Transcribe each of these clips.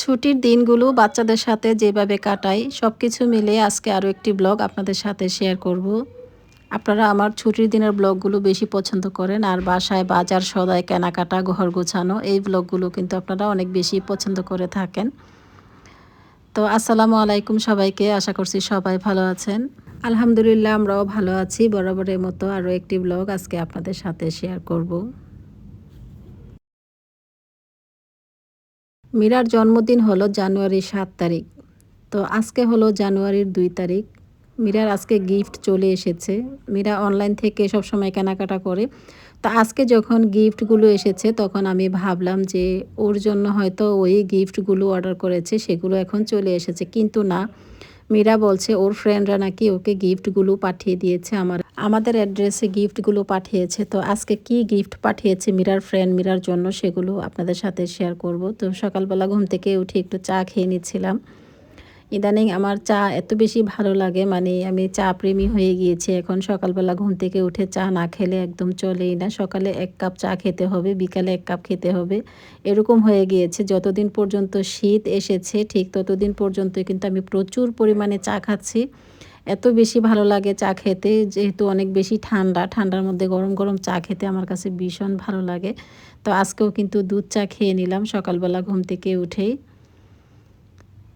ছুটির দিনগুলো বাচ্চাদের সাথে যেভাবে কাটাই সব কিছু মিলে আজকে আরও একটি ব্লগ আপনাদের সাথে শেয়ার করব। আপনারা আমার ছুটির দিনের ব্লগগুলো বেশি পছন্দ করেন আর বাসায় বাজার সদায় কেনাকাটা, ঘর গোছানো, এই ব্লগগুলো কিন্তু আপনারা অনেক বেশি পছন্দ করে থাকেন। তো আসসালামু আলাইকুম সবাইকে, আশা করছি সবাই ভালো আছেন। আলহামদুলিল্লাহ আমরাও ভালো আছি, বরাবরের মতো আরও একটি ব্লগ আজকে আপনাদের সাথে শেয়ার করব। মীরার জন্মদিন হলো জানুয়ারির সাত তারিখ। তো আজকে হলো জানুয়ারির দুই তারিখ। মীরার আজকে গিফট চলে এসেছে। মীরা অনলাইন থেকে সব সময় কেনাকাটা করে। তো আজকে যখন গিফটগুলো এসেছে, তখন আমি ভাবলাম যে ওর জন্য হয়তো ওই গিফটগুলো অর্ডার করেছে, সেগুলো এখন চলে এসেছে। কিন্তু না মীরা বলছে, ওর ফ্রেন্ডরা নাকি ওকে গিফটগুলো পাঠিয়ে দিয়েছে আমার। আমাদের অ্যাড্রেসে গিফটগুলো পাঠিয়েছে। তো আজকে কি গিফট পাঠিয়েছে মীরার ফ্রেন্ড মীরার জন্য সেগুলো আপনাদের সাথে শেয়ার করব। তো সকালবেলা ঘুম থেকে উঠে একটু চা খেয়ে নিচ্ছিলাম। ইদানিং আমার চা এত বেশি ভালো লাগে মানে আমি চা প্রেমী হয়ে গিয়েছি। এখন সকালবেলা ঘুম থেকে উঠে চা না খেলে একদম চলেই না। সকালে এক কাপ চা খেতে হবে, বিকালে এক কাপ খেতে হবে। এরকম হয়ে গিয়েছে। যতদিন পর্যন্ত শীত এসেছে, ঠিক ততদিন পর্যন্ত কিন্তু আমি প্রচুর পরিমাণে চা খাচ্ছি। এত বেশি ভালো লাগে চা খেতে, যেহেতু অনেক বেশি ঠান্ডা। ঠান্ডার মধ্যে গরম গরম চা খেতে আমার কাছে ভীষণ ভালো লাগে। তো আজকেও কিন্তু দুধ চা খেয়ে নিলাম সকালবেলা ঘুম থেকে উঠেই।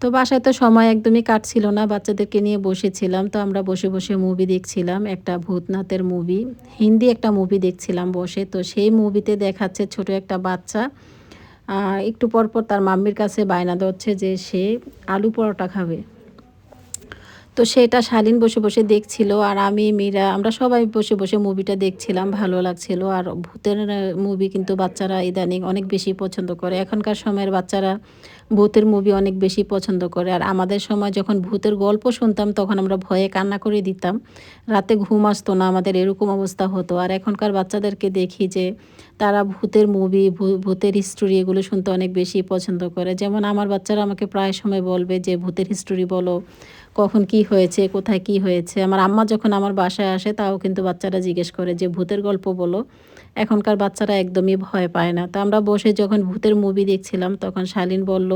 তো বাসায় তো সময় একদমই কাটছিল না, বাচ্চাদেরকে নিয়ে বসেছিলাম। তো আমরা বসে বসে মুভি দেখছিলাম, একটা ভূতনাথের মুভি হিন্দি একটা মুভি দেখছিলাম বসে। তো সেই মুভিতে দেখাচ্ছে ছোট একটা বাচ্চা একটু পর পর তার মাম্মির কাছে বায়না ধরছে যে সে আলু পরোটা খাবে। তো সেটা শালীন বসে বসে দেখছিল, আর আমি, মীরা, আমরা সবাই বসে বসে মুভিটা দেখছিলাম, ভালো লাগছিল। আর ভূতের মুভি কিন্তু বাচ্চারা ইদানিং অনেক বেশি পছন্দ করে। এখনকার সময়ের বাচ্চারা ভূতের মুভি অনেক বেশি পছন্দ করে। আর আমাদের সময় যখন ভূতের গল্প শুনতাম, তখন আমরা ভয়ে কান্না করে দিতাম। রাতে ঘুম আসতো না, আমাদের এরকম অবস্থা হতো। আর এখনকার বাচ্চাদেরকে দেখি যে, তারা ভূতের মুভি ভূতের হিস্টোরি এগুলো শুনতে অনেক বেশি পছন্দ করে। যেমন আমার বাচ্চারা আমাকে প্রায় সময় বলবে যে, ভূতের হিস্টোরি বলো। কখন কি হয়েছে, কোথায় কি হয়েছে? আমার আম্মা যখন আমার বাসায় আসে, তাও কিন্তু বাচ্চারা জিজ্ঞেস করে যে, ভূতের গল্প বলো। এখনকার বাচ্চারা একদমই ভয় পায় না। তো আমরা বসে যখন ভূতের মুভি দেখছিলাম, তখন শালিন বলল,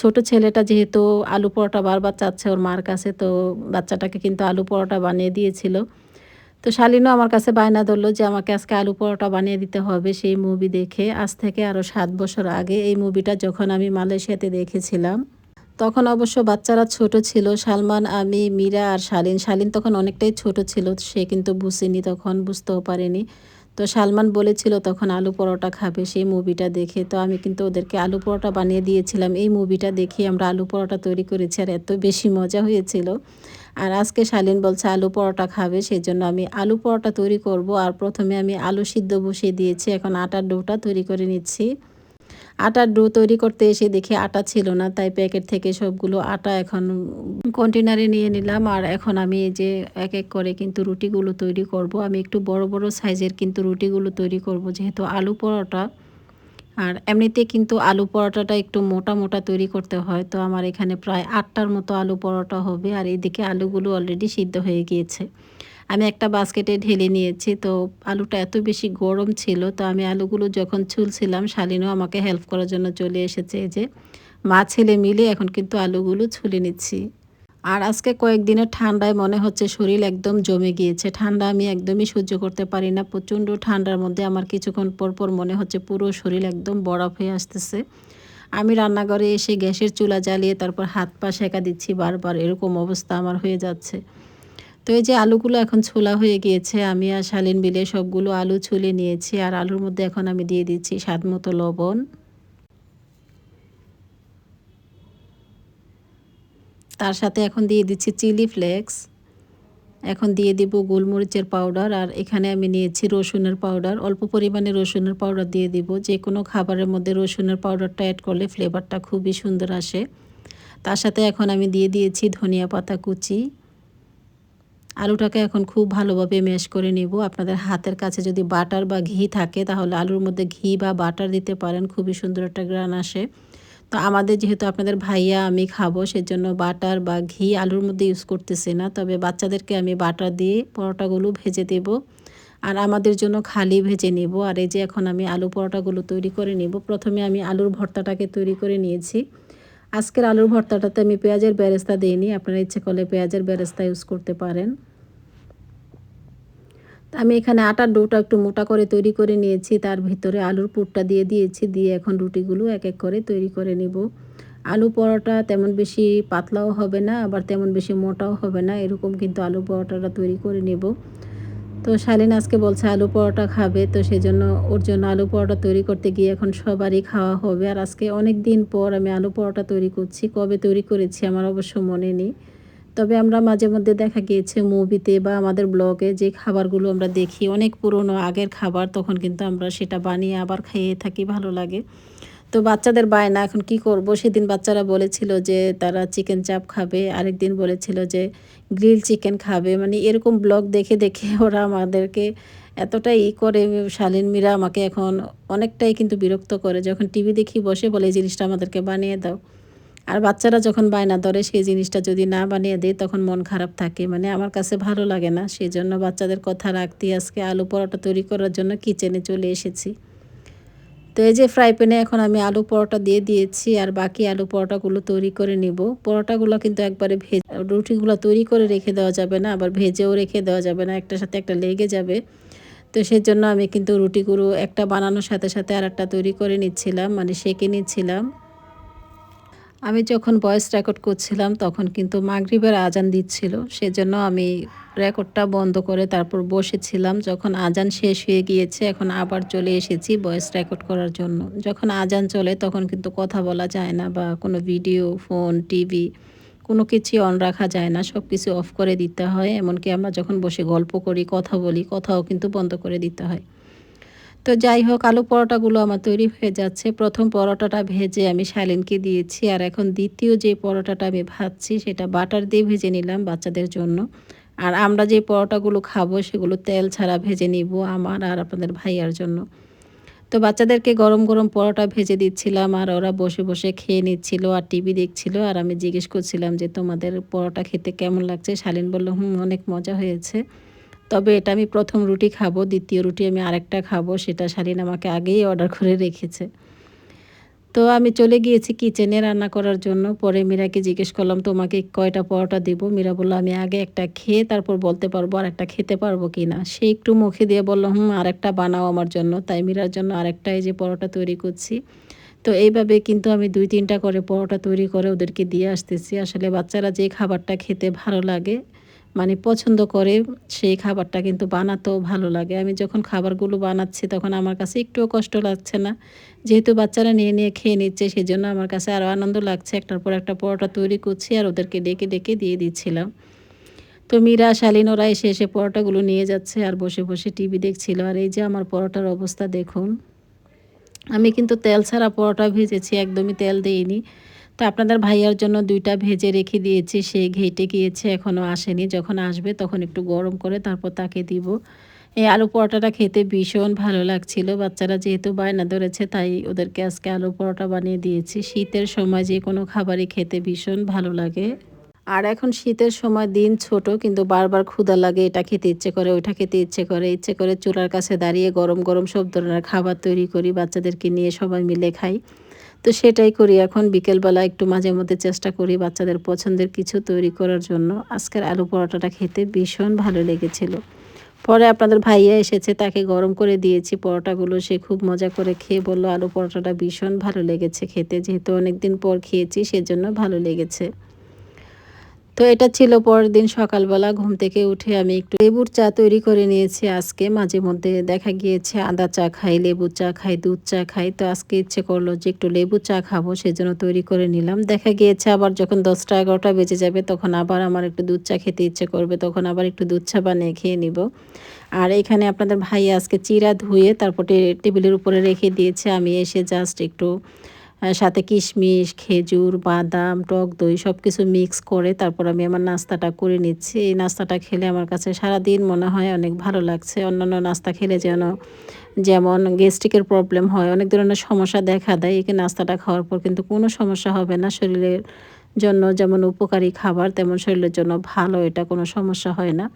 ছোট ছেলেটা যেহেতু আলু পরোটা বারবার চাচ্ছে ওর মার কাছে, তো বাচ্চাটাকে কিন্তু আলু পরোটা বানিয়ে দিয়েছিল। তো শালিনও আমার কাছে বায়না ধরলো যে, আমাকে আজকে আলু পরোটা বানিয়ে দিতে হবে সেই মুভি দেখে। আজ থেকে আরও সাত বছর আগে এই মুভিটা যখন আমি মালয়েশিয়াতে দেখেছিলাম তখন অবশ্য বাচ্চারা ছোট ছিল, সালমান, আমি, মীরা আর শালিন। শালিন তখন অনেকটাই ছোট ছিল, সে কিন্তু বুঝেনি, তখন বুঝতেও পারেনি। তো সালমান বলেছিল, তখন আলু পরোটা খাবে সেই মুভিটা দেখে। তো আমি কিন্তু ওদেরকে আলু পরোটা বানিয়ে দিয়েছিলাম। এই মুভিটা দেখে আমরা আলু পরোটা তৈরি করেছি আর এত বেশি মজা হয়েছিল। আর আজকে শালিন বলছে, আলু পরোটা খাবে সেই জন্য আমি আলু পরোটা তৈরি করব। আর প্রথমে আমি আলু সিদ্ধ বসিয়ে দিয়েছি, এখন আটার ডোটা তৈরি করে নিচ্ছি। আটার ডো তৈরি করতে এসে দেখি আটা ছিল না, তাই প্যাকেট থেকে সবগুলো আটা এখন কন্টেনারে নিয়ে নিলাম। আর এখন আমি এই যে এক এক করে কিন্তু রুটিগুলো তৈরি করব। আমি একটু বড় বড় সাইজের কিন্তু রুটিগুলো তৈরি করব, যেহেতু আলু পরোটা। আর এমনিতে কিন্তু আলু পরোটাটা একটু মোটা মোটা তৈরি করতে হয়, তো আমার এখানে প্রায় আটটার মতো আলু পরোটা হবে। আর এদিকে আলুগুলো অলরেডি সিদ্ধ হয়ে গিয়েছে। আমি একটা বাস্কেটে ঢেলে নিয়েছি, তো আলুটা এত বেশি গরম ছিল, তো আমি আলুগুলো যখন ছুলছিলাম, শালিনও আমাকে হেল্প করার জন্য চলে এসেছে যে, মা, ছেলে মিলে এখন কিন্তু আলুগুলো ছুলে নিচ্ছি। আর আজকে কয়েকদিনের ঠান্ডায় মনে হচ্ছে শরীর একদম জমে গিয়েছে, ঠান্ডা আমি একদমই সহ্য করতে পারি না, প্রচণ্ড ঠান্ডার মধ্যে আমার কিছুক্ষণ পর পর মনে হচ্ছে পুরো শরীর একদম বরফ হয়ে আসতেছে। আমি রান্নাঘরে এসে গ্যাসের চুলা জ্বালিয়ে তারপর হাত পা সেঁকা দিচ্ছি বারবার, এরকম অবস্থা আমার হয়ে যাচ্ছে। তো এই যে আলুগুলো এখন ছোলা হয়ে গিয়েছে, আমি আর শালিন বিলে সবগুলো আলু ছুলে নিয়েছি, আর আলুর মধ্যে এখন আমি দিয়ে দিচ্ছি স্বাদ মতো লবণ। তার সাথে এখন দিয়ে দিচ্ছি চিলি ফ্লেক্স, এখন দিয়ে দিব গোলমরিচের পাউডার, আর এখানে আমি নিয়েছি রসুনের পাউডার, অল্প পরিমাণে রসুনের পাউডার দিয়ে দিব, যে কোনো খাবারের মধ্যে রসুনের পাউডারটা অ্যাড করলে ফ্লেভারটা খুবই সুন্দর আসে। তার সাথে এখন আমি দিয়ে দিয়েছি ধনিয়া পাতা কুচি। আলুটাকে এখন খুব ভালোভাবে ম্যাশ করে নিব। আপনাদের হাতের কাছে যদি বাটার বা ঘি থাকে, তাহলে আলুর মধ্যে ঘি বা বাটার দিতে পারেন। খুবই সুন্দর একটা গ্রান আসে। তো আমাদের যেহেতু আপনাদের ভাইয়া, আমি খাব, সেজন্য বাটার বা ঘি আলুর মধ্যে ইউজ করতেছি না। তবে বাচ্চাদেরকে আমি বাটার দিয়ে পরোটাগুলো ভেজে দেব। আর আমাদের জন্য খালি ভেজে নিব। আর এই যে এখন আমি আলু পরোটাগুলো তৈরি করে নিব। প্রথমে আমি আলুর ভর্তাটাকে তৈরি করে নিয়েছি। আজকের আলুর ভর্তাটাতে আমি পেঁয়াজের বেরেস্তা দিইনি। আপনারা ইচ্ছে করলে পেঁয়াজের বেরেস্তা ইউজ করতে পারেন। আমি এখানে আটার ডোটা একটু মোটা করে তৈরি করে নিয়েছি। তার ভিতরে আলুর পুরটা দিয়ে দিয়েছি। দিয়ে এখন রুটিগুলো এক এক করে তৈরি করে নেব। আলু পরোটা তেমন বেশি পাতলাও হবে না, আবার তেমন বেশি মোটাও হবে না। এরকম কিন্তু আলু পরোটাটা তৈরি করে নেব। তো শালিন আজকে বলছে আলু পরোটা খাবে, তো সেজন্য ওর জন্য আলু পরোটা তৈরি করতে গিয়ে এখন সবারই খাওয়া হবে। আর আজকে অনেক দিন পর আমি আলু পরোটা তৈরি করছি। কবে তৈরি করেছি আমার অবশ্য মনে নেই। তবে আমরা মাঝে মধ্যে দেখা গিয়েছে মুভিতে বা আমাদের ব্লগে যে খাবারগুলো আমরা দেখি, অনেক পুরনো আগের খাবার, তখন কিন্তু আমরা সেটা বানিয়ে আবার খেয়ে থাকি, ভালো লাগে। তো বাচ্চাদের বায়না, এখন কি করব? সেদিন বাচ্চারা বলেছিল যে তারা চিকেন চাপ খাবে আরেক দিন বলেছিল যে গ্রিল চিকেন খাবে। মানে এরকম ব্লগ দেখে দেখে ওরা আমাদেরকে এতটাই ই করে, শালীন মীরা আমাকে এখন অনেকটাই কিন্তু বিরক্ত করে। যখন টিভি দেখি বসে বলে, এই জিনিসটা আমাদেরকে বানিয়ে দাও। আর বাচ্চারা যখন বায়না ধরে সেই জিনিসটা যদি না বানিয়ে দেয়, তখন মন খারাপ থাকে। মানে আমার কাছে ভালো লাগে না। সেই জন্য বাচ্চাদের কথা রাখতে আজকে আলু পরোটা তৈরি করার জন্য কিচেনে চলে এসেছি। তো এই যে ফ্রাই প্যানে এখন আমি আলু পরোটা দিয়ে দিয়েছি আর বাকি আলু পরোটাগুলো তৈরি করে নিব। পরোটাগুলো কিন্তু একবারে ভেজ, রুটিগুলো তৈরি করে রেখে দেওয়া যাবে না, আবার ভেজেও রেখে দেওয়া যাবে না, একটার সাথে একটা লেগে যাবে। তো সেজন্য আমি কিন্তু রুটিগুলো একটা বানানোর সাথে সাথে আর একটা তৈরি করে নিচ্ছিলাম মানে সেঁকে নিচ্ছিলাম। আমি যখন ভয়েস রেকর্ড করছিলাম, তখন কিন্তু মাগরিবের আজান দিচ্ছিল। সেজন্য আমি রেকর্ডটা বন্ধ করে তারপর বসেছিলাম। যখন আজান শেষ হয়ে গিয়েছে, এখন আবার চলে এসেছি ভয়েস রেকর্ড করার জন্য। যখন আজান চলে, তখন কিন্তু কথা বলা যায় না বা কোনো ভিডিও ফোন টিভি কোনো কিছুই অন রাখা যায় না। সব কিছু অফ করে দিতে হয়। এমনকি আমরা যখন বসে গল্প করি, কথা বলি, কথাও কিন্তু বন্ধ করে দিতে হয়। তো যাই হোক, আলু পরোটাগুলো আমার তৈরি হয়ে যাচ্ছে। প্রথম পরোটাটা ভেজে আমি শালিনকে দিয়েছি। আর এখন দ্বিতীয় যে পরোটাটা আমি ভাজছি, সেটা বাটার দিয়ে ভেজে নিলাম বাচ্চাদের জন্য। আর আমরা যে পরোটাগুলো খাব, সেগুলো তেল ছাড়া ভেজে নিব আমার আর আপনাদের ভাইয়ার জন্য। তো বাচ্চাদেরকে গরম গরম পরোটা ভেজে দিচ্ছিলাম আর ওরা বসে বসে খেয়ে নিচ্ছিল আর টিভি দেখছিল। আর আমি জিজ্ঞেস করছিলাম যে, তোমাদের পরোটা খেতে কেমন লাগছে? শালিন বলল, হুম, অনেক মজা হয়েছে। তবে এটা আমি প্রথম রুটি খাব, দ্বিতীয় রুটি আমি আরেকটা খাব, সেটা শালীন আমাকে আগেই অর্ডার করে রেখেছে। তো আমি চলে গিয়েছি কিচেনে রান্না করার জন্য। পরে মীরাকে জিজ্ঞেস করলাম, তোমাকে কয়টা পরোটা দিব? মীরা বলল, আমি আগে একটা খেয়ে তারপর বলতে পারব আর একটা খেতে পারব কি না। সে একটু মুখে দিয়ে বলল, হুম, আরেকটা বানাও আমার জন্য। তাই মীরার জন্য আরেকটা এই যে পরোটা তৈরি করছি। তো এইভাবে কিন্তু আমি দুই তিনটা করে পরোটা তৈরি করে ওদেরকে দিয়ে আসতেছি। আসলে বাচ্চারা যে খাবারটা খেতে ভালো লাগে মানে পছন্দ করে সেই খাবারটা কিন্তু বানাতেও ভালো লাগে। আমি যখন খাবারগুলো বানাচ্ছি তখন আমার কাছে একটুও কষ্ট লাগছে না। যেহেতু বাচ্চারা নিয়ে নিয়ে খেয়ে নিচ্ছে সেই জন্য আমার কাছে আরও আনন্দ লাগছে। একটার পর একটা পরোটা তৈরি করছি আর ওদেরকে ডেকে ডেকে দিয়ে দিচ্ছিলাম। তো মীরা, শালীন ওরা এসে এসে পরোটাগুলো নিয়ে যাচ্ছে আর বসে বসে টিভি দেখছিল। আর এই যে আমার পরোটার অবস্থা দেখুন, আমি কিন্তু তেল ছাড়া পরোটা ভেজেছি, একদমই তেল দিইনি। তো আপনাদের ভাইয়ার জন্য দুইটা ভেজে রেখে দিয়েছি, সে ঘেটে গিয়েছে এখনও আসেনি। যখন আসবে তখন একটু গরম করে তারপর তাকে দিব। এই আলু পরোটাটা খেতে ভীষণ ভালো লাগছিল। বাচ্চারা যেহেতু বায়না ধরেছে, তাই ওদেরকে আজকে আলু পরোটা বানিয়ে দিয়েছি। শীতের সময় যে কোনো খাবারই খেতে ভীষণ ভালো লাগে। আর এখন শীতের সময় দিন ছোট, কিন্তু বারবার ক্ষুদা লাগে, এটা খেতে ইচ্ছে করে, ওইটা খেতে ইচ্ছে করে। ইচ্ছে করে চুলার কাছে দাঁড়িয়ে গরম গরম সব ধরনের খাবার তৈরি করি, বাচ্চাদেরকে নিয়ে সবাই মিলে খাই। তো সেটাই করি। এখন বিকেলবেলা একটু মাঝে মধ্যে চেষ্টা করি বাচ্চাদের পছন্দের কিছু তৈরি করার জন্য। আজকের আলু পরোটাটা খেতে ভীষণ ভালো লেগেছিল। পরে আপনাদের ভাইয়া এসেছে, তাকে গরম করে দিয়েছি পরোটাগুলো। সে খুব মজা করে খেয়ে বলল, আলু পরোটাটা ভীষণ ভালো লেগেছে খেতে। যেহেতু অনেকদিন পর খেয়েছি, সেজন্য ভালো লেগেছে। তো এটা ছিল পরের দিন সকালবেলা ঘুম থেকে উঠে আমি একটু লেবুর চা তৈরি করে নিয়েছি। আজকে মাঝে মধ্যে দেখা গিয়েছে আদা চা খাই লেবু চা খাই, দুধ চা খাই। তো আজকে ইচ্ছে করল যে একটু লেবু চা খাব, সেজন্য তৈরি করে নিলাম। দেখা গিয়েছে আবার যখন দশটা এগারোটা বেজে যাবে তখন আবার আমার একটু দুধ চা খেতে ইচ্ছে করবে, তখন আবার একটু দুধ চা বানিয়ে খেয়ে নিব। আর এখানে আপনাদের ভাই আজকে চিরা ধুয়ে তারপর টেবিলের উপরে রেখে দিয়েছে। আমি এসে জাস্ট একটু সাথে কিশমিশ, খেজুর, বাদাম, টক দই সব কিছু মিক্স করে তারপর আমি আমার নাস্তাটা করে নিচ্ছি। এই নাস্তাটা খেলে আমার কাছে সারাদিন মনে হয় অনেক ভালো লাগছে। অন্যান্য নাস্তা খেলে যেন, যেমন গ্যাস্ট্রিকের প্রবলেম হয়, অনেক ধরনের সমস্যা দেখা দেয়। এই নাস্তাটা খাওয়ার পর কিন্তু কোনো সমস্যা হবে না। শরীরের জন্য যেমন উপকারী খাবার, তেমন শরীরের জন্য ভালো, এটা কোনো সমস্যা হয় না।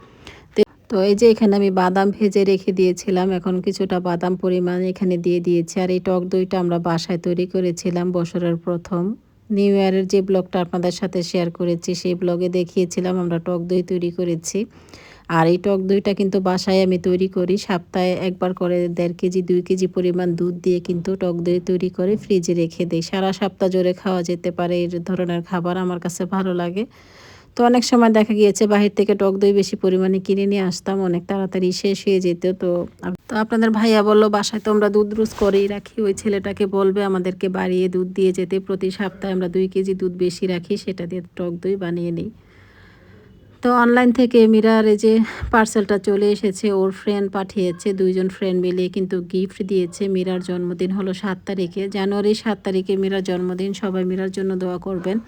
তো এই যে এখানে আমি বাদাম ভেজে রেখে দিয়েছিলাম, এখন কিছুটা বাদাম পরিমাণ এখানে দিয়ে দিয়েছি। আর এই টক দইটা আমরা বাসায় তৈরি করেছিলাম বছরের প্রথম। নিউ ইয়ারের যে ব্লগটা আপনাদের সাথে শেয়ার করেছি, সেই ব্লগে দেখিয়েছিলাম আমরা টক দই তৈরি করেছি। আর এই টক দইটা কিন্তু বাসায় আমি তৈরি করি, সপ্তাহে একবার করে দেড় কেজি, দুই কেজি পরিমাণ দুধ দিয়ে কিন্তু টক দই তৈরি করে ফ্রিজে রেখে দিই। সারা সপ্তাহ জোরে খাওয়া যেতে পারে, এই ধরনের খাবার আমার কাছে ভালো লাগে। তো অনেক সময় দেখা গিয়েছে বাহির থেকে টক দই বেশি পরিমাণে কিনে নিয়ে আসতাম, অনেক তাড়াতাড়ি শেষ হয়ে যেত। তো তো আপনাদের ভাইয়া বলল, বাসায় তো আমরা দুধ রুজ করেই রাখি, ওই ছেলেটাকে বলবে আমাদেরকে বাড়িয়ে দুধ দিয়ে যেতে। প্রতি সপ্তাহে আমরা দুই কেজি দুধ বেশি রাখি, সেটা দিয়ে টক দই বানিয়ে নিই। তো অনলাইন থেকে মিরার যে পার্সেলটা চলে এসেছে, ওর ফ্রেন্ড পাঠিয়েছে, দুইজন ফ্রেন্ড মিলিয়ে কিন্তু গিফট দিয়েছে। মিরার জন্মদিন হলো সাত তারিখে। জানুয়ারি সাত তারিখে মিরার জন্মদিন, সবাই মিরার জন্য দোয়া করবেন।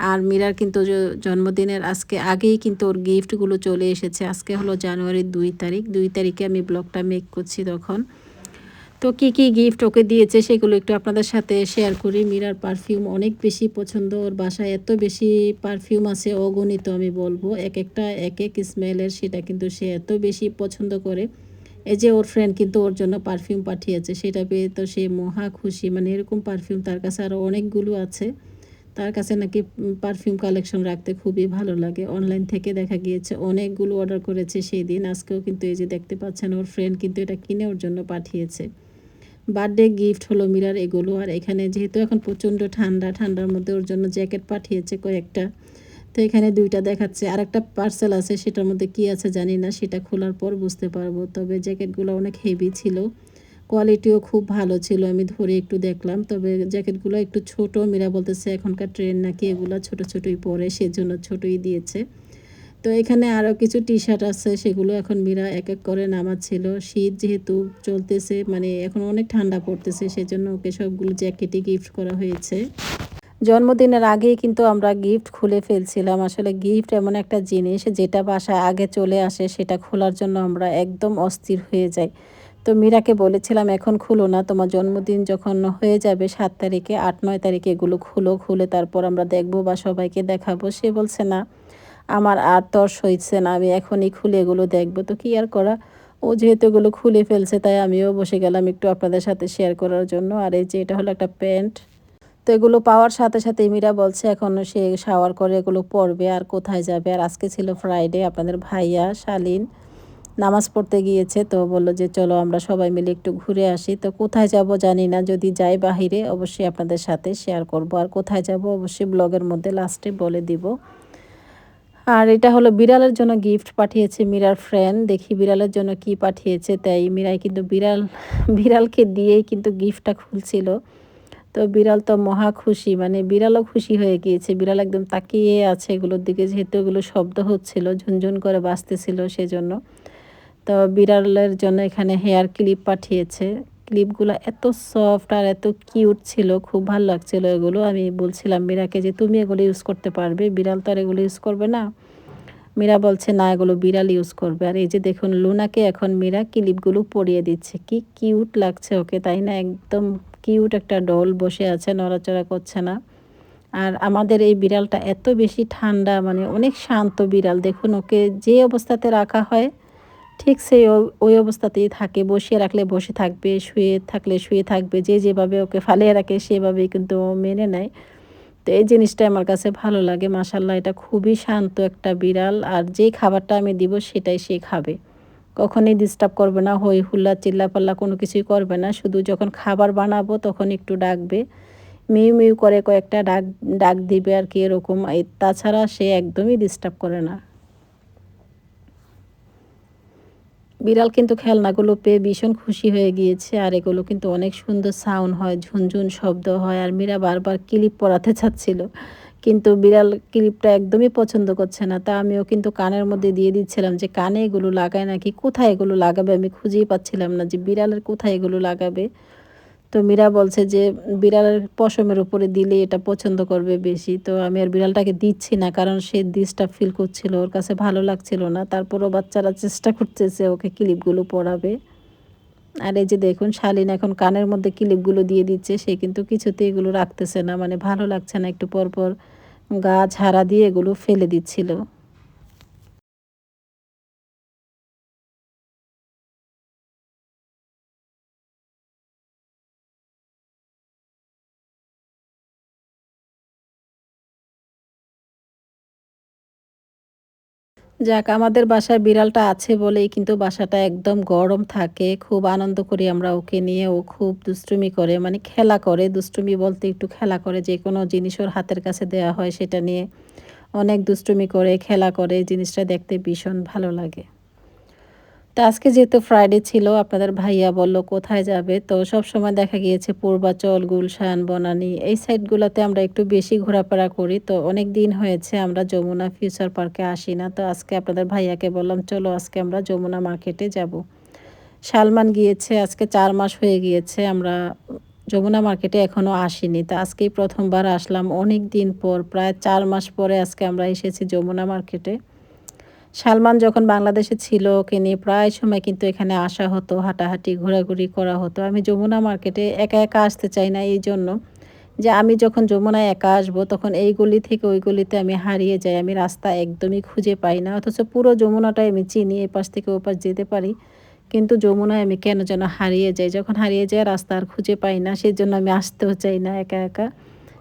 আর মীরার কিন্তু জন্মদিনের আজকে আগেই কিন্তু ওর গিফটগুলো চলে এসেছে। আজকে হলো জানুয়ারির দুই তারিখ। দুই তারিখে আমি ব্লগটা মেক করছি তখন। তো কি কি গিফট ওকে দিয়েছে সেগুলো একটু আপনাদের সাথে শেয়ার করি। মীরার পারফিউম অনেক বেশি পছন্দ। ওর বাসায় এত বেশি পারফিউম আছে, অগণিত আমি বলব। এক একটা, এক এক স্মেলের সেটা কিন্তু সে এত বেশি পছন্দ করে। এই যে ওর ফ্রেন্ড কিন্তু ওর জন্য পারফিউম পাঠিয়েছে, সেটা পেয়ে তো সে মহা খুশি। মানে এরকম পারফিউম তার কাছে আরও অনেকগুলো আছে। তার কাছে নাকি পারফিউম কালেকশন রাখতে খুবই ভালো লাগে। অনলাইন থেকে দেখা গিয়েছে, অনেকগুলো অর্ডার করেছে সেই দিন। আজকেও কিন্তু এই যে দেখতে পাচ্ছেন, ওর ফ্রেন্ড কিন্তু এটা কিনে ওর জন্য পাঠিয়েছে। বার্থডে গিফট হলো মিরার এগুলো। আর এখানে যেহেতু এখন প্রচণ্ড ঠান্ডা, ঠান্ডার মধ্যে ওর জন্য জ্যাকেট পাঠিয়েছে কয়েকটা। তো এখানে দুইটা দেখাচ্ছে। আর একটা পার্সেল আছে, সেটার মধ্যে কি আছে জানি না, সেটা খোলার পর বুঝতে পারব। তবে জ্যাকেটগুলো অনেক হেভি ছিল। কোয়ালিটিও খুব ভালো ছিল, আমি ধরে একটু দেখলাম। তবে জ্যাকেটগুলো একটু ছোট, মীরা বলতেছে এখনকার ট্রেন নাকি এগুলো ছোট ছোটই পরে, সেজন্য ছোটই দিয়েছে। তো এখানে আরও কিছু টি শার্ট আছে, সেগুলো এখন মীরা এক এক করে নামাচ্ছিল। শীত যেহেতু চলতেছে মানে এখন অনেক ঠান্ডা পড়তেছে, সেজন্য ওকে সবগুলো জ্যাকেটই গিফট করা হয়েছে। জন্মদিনের আগেই কিন্তু আমরা গিফট খুলে ফেলছিলাম। আসলে গিফট এমন একটা জিনিস, যেটা বাসায় আগে চলে আসে, সেটা খোলার জন্য আমরা একদম অস্থির হয়ে যাই। তো মীরাকে বলেছিলাম, এখন খুলো না, তোমার জন্মদিন যখন হয়ে যাবে সাত তারিখে, আট, নয় তারিখে এগুলো খুলো, খুলে তারপর আমরা দেখব বা সবাইকে দেখাবো। সে বলছে, না, আমার আর তর সইছে না, আমি এখনই খুলে এগুলো দেখব। তো কি আর করা? ও যেহেতু এগুলো খুলে ফেলছে, তাই আমিও বসে গেলাম একটু আপনাদের সাথে শেয়ার করার জন্য। আর এই যে এটা হলো একটা প্যান্ট, তো এগুলো পাওয়ার সাথে সাথে মীরা বলছে, এখন সে শাওয়ার করে এগুলো পরবে, আর কোথায় যাবে? আর আজকে ছিল ফ্রাইডে আপনাদের ভাইয়া শালিন নামাজ পড়তে গিয়েছে তো বলল যে, চলো আমরা সবাই মিলে একটু ঘুরে আসি। তো কোথায় যাব জানি না, যদি যাই বাহিরে অবশ্যই আপনাদের সাথে শেয়ার করব। আর কোথায় যাব অবশ্যই ব্লগের মধ্যে লাস্টে বলে দিব। আর এটা হলো বিড়ালের জন্য গিফট পাঠিয়েছে মিরার ফ্রেন্ড দেখি বিড়ালের জন্য কি পাঠিয়েছে। তাই মিরাই কিন্তু বিড়াল, বিড়ালকে দিয়েই কিন্তু গিফটটা খুলছিল। তো বিড়াল তো মহা খুশি মানে বিড়ালও খুশি হয়ে গিয়েছে। বিড়াল একদম তাকিয়ে আছে এগুলোর দিকে, যেহেতু এগুলো শব্দ হচ্ছিল, ঝুনঝুন করে বাঁচতেছিল সেজন্য। তো বিড়ালের জন্য এখানে হেয়ার ক্লিপ পাঠিয়েছে। ক্লিপগুলো এত সফট আর এত কিউট ছিল, খুব ভালো লাগছিল এগুলো। আমি বলছিলাম মীরাকে যে, তুমি এগুলো ইউজ করতে পারবে, বিড়াল তো আর এগুলো ইউজ করবে না। মীরা বলছে, না, এগুলো বিড়াল ইউজ করবে। আর এই যে দেখুন, লুনাকে এখন মীরা ক্লিপগুলো পরিয়ে দিচ্ছে। কি কিউট লাগছে ওকে, তাই না? একদম কিউট একটা ডল বসে আছে, নড়াচড়া করছে না। আর আমাদের এই বিড়ালটা এত বেশি ঠান্ডা মানে অনেক শান্ত বিড়াল। দেখুন ওকে যে অবস্থাতে রাখা হয় ঠিক সেই ওই অবস্থাতেই থাকে। বসিয়ে রাখলে বসে থাকবে, শুয়ে থাকলে শুয়ে থাকবে, যে যেভাবে ওকে ফালিয়ে রাখে সেভাবেই কিন্তু মেনে নেয়। তো এই জিনিসটা আমার কাছে ভালো লাগে। মাসাল্লাহ এটা খুবই শান্ত একটা বিড়াল। আর যেই খাবারটা আমি দিব সেটাই সে খাবে। কখনই ডিস্টার্ব করবে না, হই হুল্লা চিল্লা পাল্লা কোনো কিছুই করবে না। শুধু যখন খাবার বানাবো তখন একটু ডাকবে। মিউ মিউ করে কয়েকটা ডাক ডাক দিবে আর কি এরকম। তাছাড়া সে একদমই ডিস্টার্ব করে না। বিড়াল কিন্তু খেলনাগুলো পেয়ে ভীষণ খুশি হয়ে গিয়েছে, আর এগুলো কিন্তু অনেক সুন্দর সাউন্ড হয়, ঝুনঝুন শব্দ হয়, আর মীরা বারবার ক্লিপ পড়াতে চাচ্ছিল। কিন্তু বিড়াল ক্লিপটা একদমই পছন্দ করছে না। তা আমিও কিন্তু কানের মধ্যে দিয়ে দিচ্ছিলাম যে, কানে এগুলো লাগায় নাকি? কোথায় এগুলো লাগাবে? আমি খুঁজেই পাচ্ছিলাম না যে, বিড়ালের কোথায় এগুলো লাগাবে? তো মীরা বলছে যে, বিড়ালের পশমের উপরে দিলে এটা পছন্দ করবে বেশি। তো আমি আর বিড়ালটাকে দিচ্ছি না, কারণ সে দিসটা ফিল করছিল, ওর কাছে ভালো লাগছিল না। তারপরও বাচ্চারা চেষ্টা করতেছে ওকে ক্লিপগুলো পড়াবে। আর এই যে দেখুন, শালিন এখন কানের মধ্যে ক্লিপগুলো দিয়ে দিচ্ছে, সে কিন্তু কিছুতে এগুলো রাখতেছে না। মানে ভালো লাগছে না, একটু পরপর গা ঝাড়া দিয়ে এগুলো ফেলে দিচ্ছিল। যাক, আমাদের বাসায় বিড়ালটা আছে বলেই কিন্তু বাসাটা একদম গরম থাকে। খুব আনন্দ করি আমরা ওকে নিয়ে। ও খুব দুষ্টুমি করে মানে খেলা করে। দুষ্টুমি বলতে একটু খেলা করে। যে কোনো জিনিস ওর হাতের কাছে দেয়া হয় সেটা নিয়ে অনেক দুষ্টুমি করে, খেলা করে। জিনিসটা দেখতে ভীষণ ভালো লাগে। তো আজকে যেহেতু ফ্রাইডে ছিল, আপনাদের ভাইয়া বলল কোথায় যাবে? তো সব সময় দেখা গিয়েছে পূর্বাচল, গুলশান, বনানী, এই সাইডগুলোতে আমরা একটু বেশি ঘোরাফেরা করি। তো অনেক দিন হয়েছে আমরা যমুনা ফিউচার পার্কে আসি না। তো আজকে আপনাদের ভাইয়াকে বললাম, চলো আজকে আমরা যমুনা মার্কেটে যাব। সালমান গিয়েছে, আজকে চার মাস হয়ে গিয়েছে আমরা যমুনা মার্কেটে এখনও আসিনি। তো আজকেই প্রথমবার আসলাম। অনেক দিন পর, প্রায় চার মাস পরে আজকে আমরা এসেছি যমুনা মার্কেটে সালমান যখন বাংলাদেশে ছিল, ওকে নিয়ে প্রায় সময় কিন্তু এখানে আসা হতো, হাঁটাহাঁটি, ঘোরাঘুরি করা হতো। আমি যমুনা মার্কেটে একা একা আসতে চাই না এই জন্য যে আমি যখন যমুনায় একা আসব, তখন এই গলি থেকে ওই গলিতে আমি হারিয়ে যাই। আমি রাস্তা একদমই খুঁজে পাই না, অথচ পুরো যমুনাটাই আমি চিনি, এ পাশ থেকে ও পাশ যেতে পারি। কিন্তু যমুনায় আমি কেন যেন হারিয়ে যাই? যখন হারিয়ে যাই, রাস্তা আর খুঁজে পাই না সেই জন্য আমি আসতেও চাই না একা একা।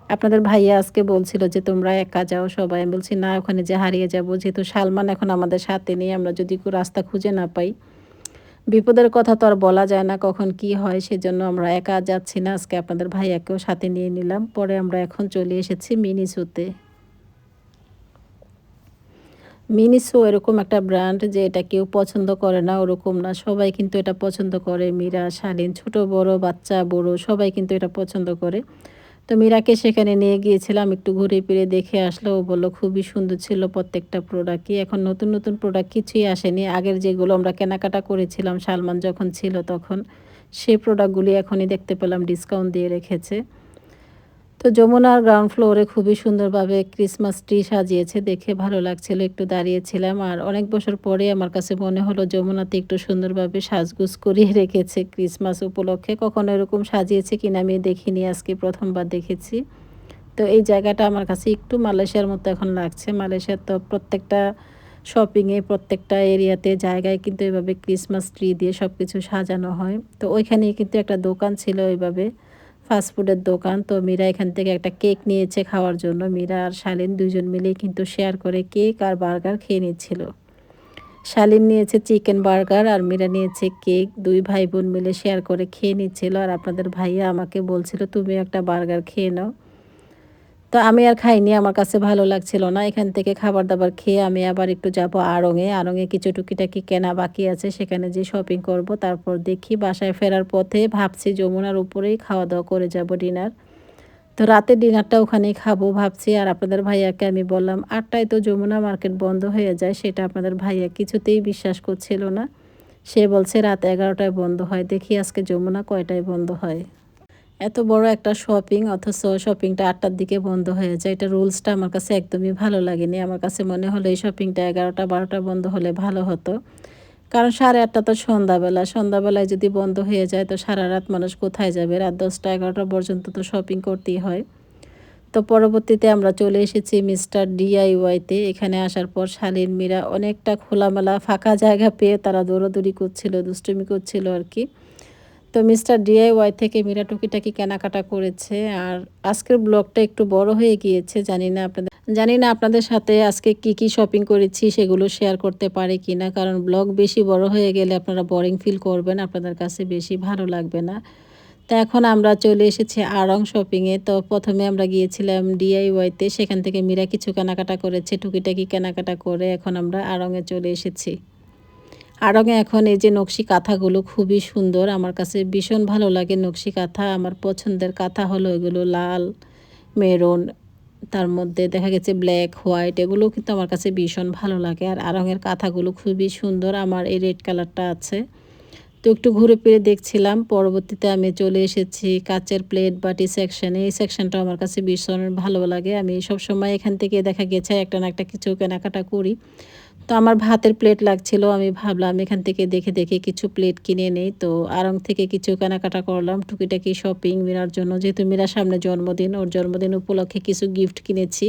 আপনাদের ভাইয়া আজকে বলছিল যে, তোমরা একা যাও সবাই। আমি বলছি, না, ওখানে যে হারিয়ে যাব। যেহেতু সালমান এখন আমাদের সাথে নেই, আমরা যদি কেউ রাস্তা খুঁজে না পাই। বিপদের কথা তো আর বলা যায় না কখন কি হয়, সেজন্য আমরা একা যাচ্ছি না। আজকে আপনাদের ভাইয়াকেও সাথে নিয়ে নিলাম। পরে আমরা এখন চলে এসেছি মিনিসুতে। মিনিসো এরকম একটা ব্র্যান্ড যে, এটা কেউ পছন্দ করে না, ওরকম না। সবাই কিন্তু এটা পছন্দ করে। মীরা, শালীন, ছোট, বড়, বাচ্চা, বড়, সবাই কিন্তু এটা পছন্দ করে। তো মীরাকে সেখানে নিয়ে গিয়েছিলাম, একটু ঘুরে ফিরে দেখে আসলো। ও বলল, খুবই সুন্দর ছিল প্রত্যেকটা প্রোডাক্টই এখন নতুন নতুন প্রোডাক্ট কিছুই আসেনি। আগের যেগুলো আমরা কেনাকাটা করেছিলাম, সালমান যখন ছিল তখন সেই প্রোডাক্টগুলি এখনই দেখতে পেলাম ডিসকাউন্ট দিয়ে রেখেছে। তো যমুনার গ্রাউন্ড ফ্লোরে খুবই সুন্দরভাবে ক্রিসমাস ট্রি সাজিয়েছে, দেখে ভালো লাগছিল, একটু দাঁড়িয়েছিলাম। আর অনেক বছর পরে আমার কাছে মনে হলো যমুনাতে একটু সুন্দরভাবে সাজগুজ করিয়ে রেখেছে ক্রিসমাস উপলক্ষে। কখনো এরকম সাজিয়েছে কিনা আমি দেখিনি, আজকে প্রথমবার দেখেছি। তো এই জায়গাটা আমার কাছে একটু মালয়েশিয়ার মতো এখন লাগছে। মালয়েশিয়ার তো প্রত্যেকটা শপিংয়ে প্রত্যেকটা এরিয়াতে জায়গায় কিন্তু এভাবে ক্রিসমাস ট্রি দিয়ে সব কিছু সাজানো হয়। তো ওইখানে কিন্তু একটা দোকান ছিল ওইভাবে। ফাস্টফুডের দোকান। তো মীরা এখান থেকে একটা কেক নিয়েছে খাওয়ার জন্য। মীরা আর শালিন দুজন মিলে কিন্তু শেয়ার করে কেক আর বার্গার খেয়ে নিচ্ছিল। শালিন নিয়েছে চিকেন বার্গার আর মীরা নিয়েছে কেক। দুই ভাই বোন মিলে শেয়ার করে খেয়ে নিচ্ছিল। আর আপনাদের ভাইয়া আমাকে বলছিল, তুমি একটা বার্গার খেয়ে নাও। তো আমি আর খাইনি, আমার কাছে ভালো লাগছিল না। এখান থেকে খাবার দাবার খেয়ে আমি আবার একটু যাব আড়ঙে। আড়ঙে কিছু টুকিটাকি কেনা বাকি আছে, সেখানে যে শপিং করব। তারপর দেখি বাসায় ফেরার পথে ভাবছি যমুনার উপরেই খাওয়া দাওয়া করে যাব ডিনার। তো রাতের ডিনারটা ওখানেই খাব ভাবছি। আর আপনাদের ভাইয়াকে আমি বললাম, আটটায় তো যমুনা মার্কেট বন্ধ হয়ে যায়, সেটা আপনাদের ভাইয়া কিছুতেই বিশ্বাস করছিল না। সে বলছে, রাত এগারোটায় বন্ধ হয়। দেখি আজকে যমুনা কয়টায় বন্ধ হয়? এত বড় একটা শপিং অথচ শপিংটা আটটার দিকে বন্ধ হয়ে যায়। এটা রুলসটা আমার কাছে একদমই ভালো লাগেনি। আমার কাছে মনে হলো এই শপিংটা এগারোটা, বারোটা বন্ধ হলে ভালো হতো। কারণ সাড়ে আটটা তো সন্ধ্যাবেলা। সন্ধ্যাবেলায় যদি বন্ধ হয়ে যায়, তো সারা রাত মানুষ কোথায় যাবে? রাত দশটা, এগারোটা পর্যন্ত তো শপিং করতেই হয়। তো পরবর্তীতে আমরা চলে এসেছি মিস্টার ডিআইওয়াইতে এখানে আসার পর শালীন মীরা অনেকটা খোলামেলা ফাঁকা জায়গা পেয়ে তারা দৌড়াদৌড়ি করছিল, দুষ্টুমি করছিল আর কি। তো মিস্টার ডিআইওয়াই থেকে মীরা টুকিটাকি কেনাকাটা করেছে আর আজকের ব্লগটা একটু বড় হয়ে গিয়েছে, জানি না আপনাদের জানি না আপনাদের সাথে আজকে কি কি শপিং করেছি সেগুলো শেয়ার করতে পারে কি না কারণ ব্লগ বেশি বড় হয়ে গেলে আপনারা বোরিং ফিল করবেন, আপনাদের কাছে বেশি ভালো লাগবে না। তো এখন আমরা চলে এসেছি আরং শপিংয়ে তো প্রথমে আমরা গিয়েছিলাম ডিআইওয়াইতে সেখান থেকে মীরা কিছু কেনাকাটা করেছে, টুকিটাকি কেনাকাটা করে এখন আমরা আরঙে চলে এসেছি। আড়ঙে এখন এই যে নকশি কাঁথাগুলো খুবই সুন্দর, আমার কাছে ভীষণ ভালো লাগে নকশি কাঁথা। আমার পছন্দের কাঁথা হলো এগুলো লাল, মেরুন, তার মধ্যে দেখা গেছে ব্ল্যাক হোয়াইট এগুলো কিন্তু আমার কাছে ভীষণ ভালো লাগে। আর আরঙের কাঁথাগুলো খুবই সুন্দর, আমার এই রেড কালারটা আছে। তো একটু ঘুরে ফিরে দেখছিলাম, পরবর্তীতে আমি চলে এসেছি কাচের প্লেট বাটি সেকশনে এই সেকশনটা আমার কাছে ভীষণ ভালো লাগে। আমি সব সময় এখান থেকে দেখা গেছে একটা না একটা কিছু কেনাকাটা করি। তো আমার ভাতের প্লেট লাগছিল, আমি ভাবলাম এখান থেকে দেখে দেখে কিছু প্লেট কিনে নেই। তো আরং থেকে কিছু কেনাকাটা করলাম, টুকিটাকি শপিং মিরার জন্য। যেহেতু মিরার সামনে জন্মদিন, ওর জন্মদিন উপলক্ষে কিছু গিফট কিনেছি।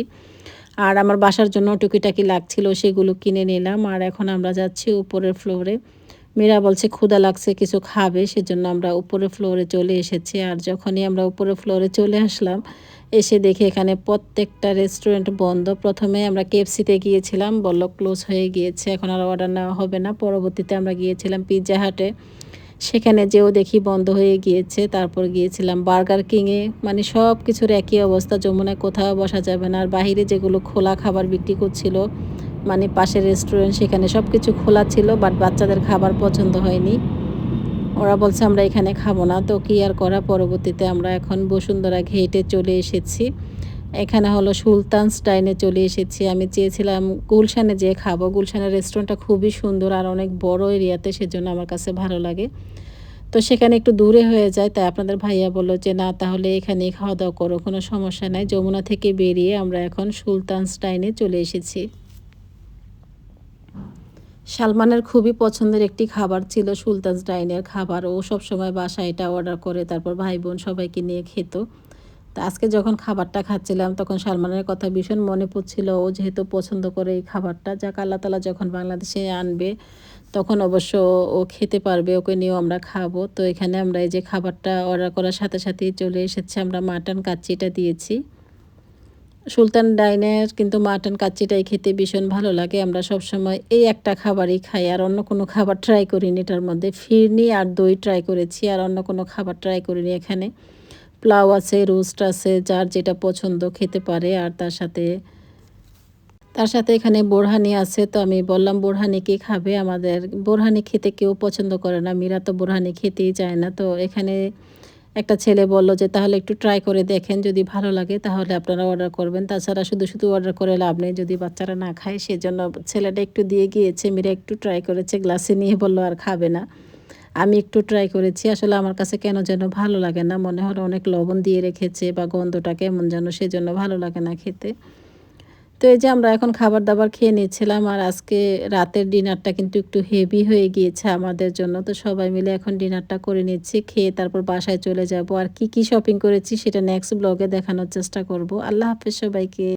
আর আমার বাসার জন্য টুকিটাকি লাগছিল, সেগুলো কিনে নিলাম। আর এখন আমরা যাচ্ছি উপরের ফ্লোরে মীরা বলছে ক্ষুদা লাগছে, কিছু খাবে, সেজন্য আমরা উপরে ফ্লোরে চলে এসেছি। আর যখনই আমরা উপরে ফ্লোরে চলে আসলাম এসে দেখি এখানে প্রত্যেকটা রেস্টুরেন্ট বন্ধ। প্রথমে আমরা কেএফসিতে গিয়েছিলাম, বলল ক্লোজ হয়ে গিয়েছে, এখন আর অর্ডার নেওয়া হবে না। পরবর্তীতে আমরা গিয়েছিলাম পিৎজা হাটে সেখানে যেও দেখি বন্ধ হয়ে গিয়েছে, তারপর গিয়েছিলাম বার্গার কিংয়ে মানে সব কিছুর একই অবস্থা, যমুনায় কোথাও বসা যাবে না। আর বাহিরে যেগুলো খোলা খাবার বিক্রি করছিল মানে পাশের রেস্টুরেন্ট সেখানে সব কিছু খোলা ছিল বাট বাচ্চাদের খাবার পছন্দ হয়নি। ওরা বলছে, আমরা এখানে খাব না। তো কি আর করা? পরবর্তীতে আমরা এখন বসুন্ধরা ঘেটে চলে এসেছি। এখানে হলো সুলতান স্টাইনে চলে এসেছি। আমি চেয়েছিলাম গুলশানে যেয়ে খাব। গুলশানের রেস্টুরেন্টটা খুবই সুন্দর আর অনেক বড় এরিয়াতে, সেজন্য আমার কাছে ভালো লাগে। তো সেখানে একটু দূরে হয়ে যায়, তাই আপনাদের ভাইয়া বলল যে, না, তাহলে এখানেই খাওয়া দাওয়া করো, কোনো সমস্যা নাই। যমুনা থেকে বেরিয়ে আমরা এখন সুলতান স্টাইনে চলে এসেছি। সালমানের খুবই পছন্দের একটি খাবার ছিল সুলতানস ডাইনের খাবার। ও সবসময় বাসায় এটা অর্ডার করে, তারপর ভাই বোন সবাইকে নিয়ে খেত। তা আজকে যখন খাবারটা খাচ্ছিলাম, তখন সালমানের কথা ভীষণ মনে পড়ছিল। ও যেহেতু পছন্দ করে এই খাবারটা, যাক আল্লাহ তালা যখন বাংলাদেশে আনবে, তখন অবশ্য ও খেতে পারবে, ওকে নিয়েও আমরা খাব। তো এখানে আমরা এই যে খাবারটা অর্ডার করার সাথে সাথেই চলে এসেছে, আমরা মাটন কাচ্চিটা দিয়েছি। সুলতান ডাইনের কিন্তু মাটন কাচ্চিটাই খেতে ভীষণ ভালো লাগে। আমরা সব সময় এই একটা খাবারই খাই, আর অন্য কোনো খাবার ট্রাই করিনি এটার মধ্যে। ফিরনি আর দই ট্রাই করেছি, আর অন্য কোনো খাবার ট্রাই করিনি এখানে। প্লাউ আছে, রোস্ট আছে, যার যেটা পছন্দ খেতে পারে, আর তার সাথে তার সাথে এখানে বোরহানি আছে। তো আমি বললাম, বোরহানি কি খাবে? আমাদের, বোরহানি খেতে কেউ পছন্দ করে না। মীরা তো বোরহানি খেতেই চায় না। তো এখানে একটা ছেলে বলল যে, তাহলে একটু ট্রাই করে দেখেন, যদি ভালো লাগে, তাহলে আপনারা অর্ডার করবেন। তাছাড়া শুধু শুধু অর্ডার করে লাভ নেই, যদি বাচ্চারা না খায়, সেজন্য ছেলেটা একটু দিয়ে গিয়েছে মেয়েরা একটু ট্রাই করেছে গ্লাসে নিয়ে বলল, আর খাবে না। আমি একটু ট্রাই করেছি, আসলে আমার কাছে কেন যেন ভালো লাগে না, মনে হলো অনেক লবণ দিয়ে রেখেছে, বা গন্ধটা কেমন যেন সেজন্য ভালো লাগে না খেতে। তো এই যে আমরা এখন খাবার দাবার খেয়ে নিচ্ছিলাম আর আজকে রাতের ডিনারটা কিন্তু একটু হেভি হয়ে গিয়েছে আমাদের জন্য। তো সবাই মিলে এখন ডিনারটা করে নিচ্ছি, খেয়ে তারপর বাসায় চলে যাব। আর কি কি শপিং করেছি সেটা নেক্সট ব্লগে দেখানোর চেষ্টা করব। আল্লাহ হাফেজ সবাইকে।